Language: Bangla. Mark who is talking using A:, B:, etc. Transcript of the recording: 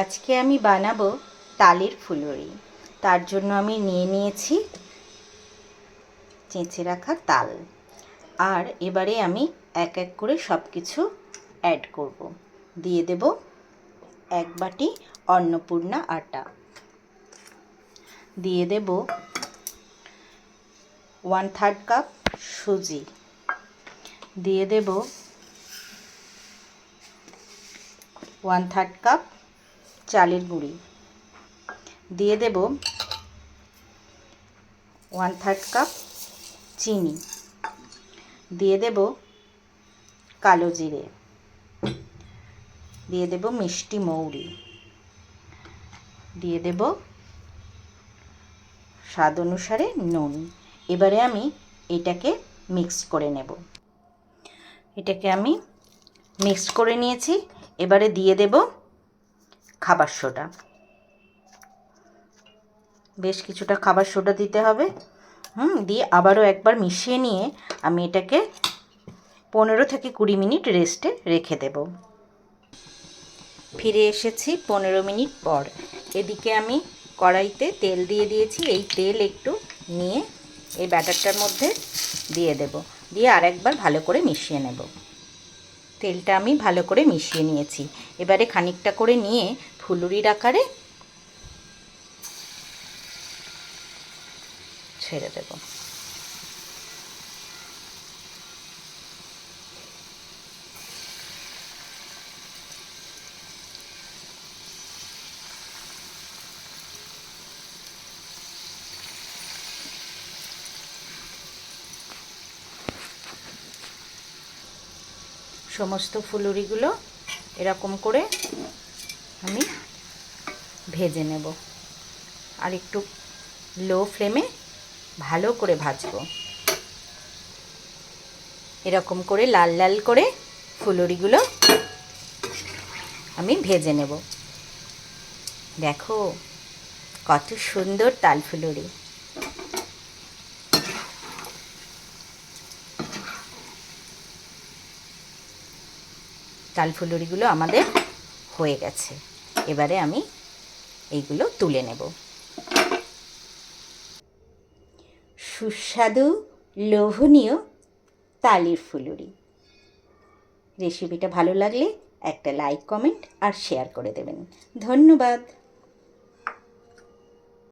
A: আজকে আমি বানাবো তালের ফুলুরি। তার জন্য আমি নিয়ে নিয়েছি চেঁচে রাখা তাল। আর এবারে আমি এক এক করে সব কিছু অ্যাড করব। দিয়ে দেব এক বাটি অন্নপূর্ণা আটা। দিয়ে দেব ওয়ান থার্ড কাপ সুজি। দিয়ে দেব ওয়ান থার্ড কাপ চালের গুঁড়ি। দিয়ে দেব ওয়ান থার্ড কাপ চিনি। দিয়ে দেব কালো জিরে। দিয়ে দেব মিষ্টি মৌরি। দিয়ে দেব স্বাদ অনুসারে নুন। এবারে আমি এটাকে মিক্স করে নেব। এটাকে আমি মিক্স করে নিয়েছি। এবারে দিয়ে দেব খাবার সোডা। বেশ কিছুটা খাবার সোডা দিতে হবে। হুম, দিয়ে আবারও একবার মিশিয়ে নিয়ে আমি এটাকে পনেরো থেকে কুড়ি মিনিট রেস্টে রেখে দেব। ফিরে এসেছি পনেরো মিনিট পর। এদিকে আমি কড়াইতে তেল দিয়ে দিয়েছি। এই তেল একটু নিয়ে এই ব্যাটারটার মধ্যে দিয়ে দেব। দিয়ে আরেকবার ভালো করে মিশিয়ে নেব। তেলটা আমি ভালো করে মিশিয়ে নিয়েছি। এবারে খানিকটা করে নিয়ে ফুলুরির আকারে ছেড়ে দেব। সমস্ত ফুলুরিগুলো এরকম করে আমি ভেজে নেব। আর একটু লো ফ্লেমে ভালো করে ভাজবো। এরকম করে লাল লাল করে ফুলুরিগুলো আমি ভেজে নেব। দেখো, কত সুন্দর তাল ফুলুরি। তাল ফুলুরিগুলো আমাদের হয়ে গেছে। এবারে আমি এইগুলো তুলে নেব। সুস্বাদু, লোভনীয় তালির ফুলুরি। রেসিপিটা ভালো লাগলে একটা লাইক, কমেন্ট আর শেয়ার করে দেবেন। ধন্যবাদ।